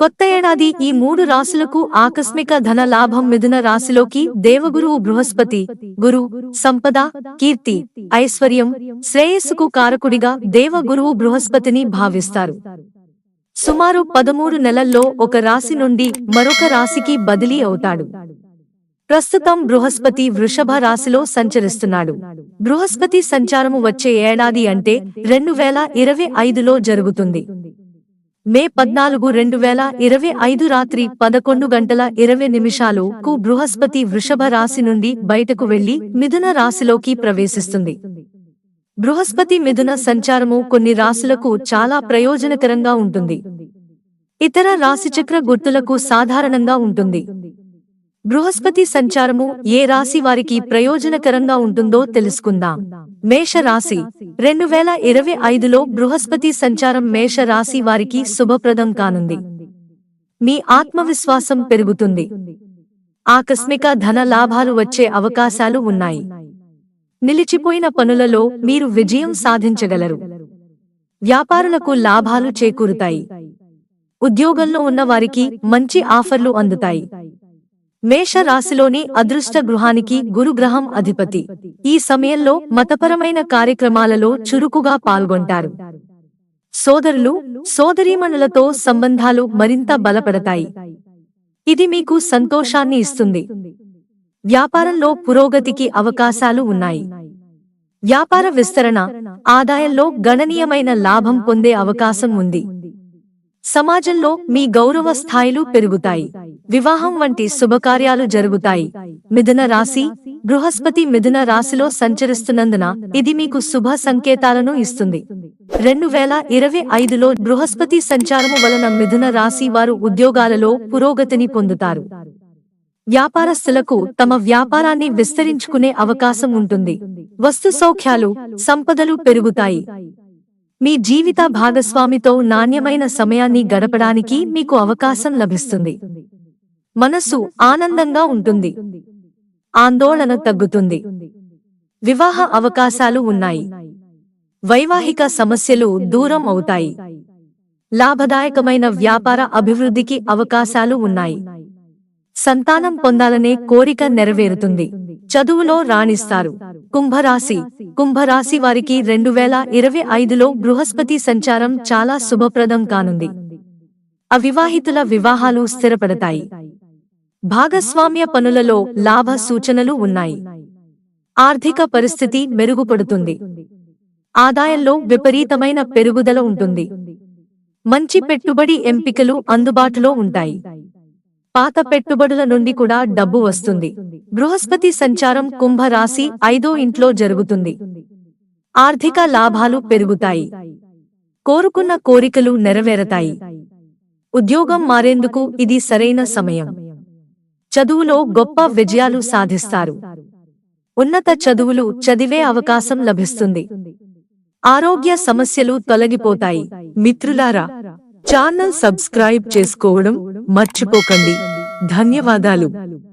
కొత్త ఏడాది ఈ మూడు రాశులకు ఆకస్మిక ధన లాభం మిథున రాశిలోకి దేవగురువు బృహస్పతి గురు సంపద కీర్తి ఐశ్వర్యం శ్రేయస్సుకు కారకుడిగా దేవగురువు బృహస్పతిని భావిస్తారు. సుమారు పదమూడు నెలల్లో ఒక రాశి నుండి మరొక రాశికి బదిలీ అవుతాడు. ప్రస్తుతం బృహస్పతి వృషభ రాశిలో సంచరిస్తున్నాడు. బృహస్పతి సంచారము వచ్చే ఏడాది అంటే రెండు వేల ఇరవై ఐదులో జరుగుతుంది. మే పద్నాలుగు రెండు వేల ఇరవై ఐదు రాత్రి పదకొండు గంటల ఇరవై నిమిషాలు కు బృహస్పతి వృషభ రాశి నుండి బయటకు వెళ్ళి మిథున రాశిలోకి ప్రవేశిస్తుంది. బృహస్పతి మిథున సంచారము కొన్ని రాశులకు చాలా ప్రయోజనకరంగా ఉంటుంది. ఇతర రాశిచక్ర గుర్తులకు సాధారణంగా ఉంటుంది. బృహస్పతి సంచారము ఏ రాశి వారికి ప్రయోజనకరంగా ఉంటుందో తెలుసుకుందాం. మేష రాశి రెండు వేల ఇరవై ఐదులో బృహస్పతి సంచారం మేష రాశి వారికి శుభప్రదం కానుంది. మీ ఆత్మవిశ్వాసం పెరుగుతుంది. ఆకస్మిక ధన లాభాలు వచ్చే అవకాశాలు ఉన్నాయి. నిలిచిపోయిన పనులలో మీరు విజయం సాధించగలరు. వ్యాపారులకు లాభాలు చేకూరుతాయి. ఉద్యోగంలో ఉన్న వారికి మంచి ఆఫర్లు అందుతాయి. మేష రాశిలోని అదృష్ట గృహానికి గురుగ్రహం అధిపతి. ఈ సమయంలో మతపరమైన కార్యక్రమాలలో చురుకుగా పాల్గొంటారు. సోదరులు సోదరీమణులతో సంబంధాలు మరింత బలపడతాయి. ఇది మీకు సంతోషాన్ని ఇస్తుంది. వ్యాపారంలో పురోగతికి అవకాశాలు ఉన్నాయి. వ్యాపార విస్తరణ ఆదాయంలో గణనీయమైన లాభం పొందే అవకాశం ఉంది. సమాజంలో మీ గౌరవ స్థాయిలు పెరుగుతాయి. వివాహం వంటి శుభకార్యాలు జరుగుతాయి. మిథున రాశి బృహస్పతి మిథున రాశిలో సంచరిస్తున్నందున ఇది మీకు శుభ సంకేతాలను ఇస్తుంది. రెండు వేల ఇరవై ఐదులో బృహస్పతి సంచారము వలన మిథున రాశి వారు ఉద్యోగాలలో పురోగతిని పొందుతారు. వ్యాపారస్తులకు తమ వ్యాపారాన్ని విస్తరించుకునే అవకాశం ఉంటుంది. వస్తు సౌఖ్యాలు సంపదలు పెరుగుతాయి. మీ జీవిత భాగస్వామితో నాణ్యమైన సమయాన్ని గడపడానికి మీకు అవకాశం లభిస్తుంది. మనస్సు ఆనందంగా ఉంటుంది. ఆందోళన తగ్గుతుంది. వివాహ అవకాశాలు ఉన్నాయి. వైవాహిక సమస్యలు దూరం అవుతాయి. లాభదాయకమైన వ్యాపార అభివృద్ధికి అవకాశాలు ఉన్నాయి. సంతానం పొందాలనే కోరిక నెరవేరుతుంది. చదువులో రాణిస్తారు. కుంభరాశి. కుంభరాశి వారికి రెండు వేల ఇరవై ఐదులో బృహస్పతి సంచారం చాలా శుభప్రదం కానుంది. అవివాహితుల వివాహాలు స్థిరపడతాయి. భాగస్వామ్య పనులలో లాభ సూచనలు ఉన్నాయి. ఆర్థిక పరిస్థితి మెరుగుపడుతుంది. ఆదాయంలో విపరీతమైన పెరుగుదల ఉంటుంది. మంచి పెట్టుబడి ఎంపికలు అందుబాటులో ఉంటాయి. పాత పెట్టుబడుల నుండి కూడా డబ్బు వస్తుంది. బృహస్పతి సంచారం కుంభ రాశి ఐదో ఇంట్లో జరుగుతుంది. ఆర్థిక లాభాలు పెరుగుతాయి. కోరుకున్న కోరికలు నెరవేరతాయి. ఉద్యోగం మారేందుకు ఇది సరైన సమయం. చదువులో గొప్ప విజయాలు సాధిస్తారు. ఉన్నత చదువులు చదివే అవకాశం లభిస్తుంది. ఆరోగ్య సమస్యలు తొలగిపోతాయి. మిత్రులారా ఛానల్ సబ్స్క్రైబ్ చేసుకోవడం మర్చిపోకండి. ధన్యవాదాలు.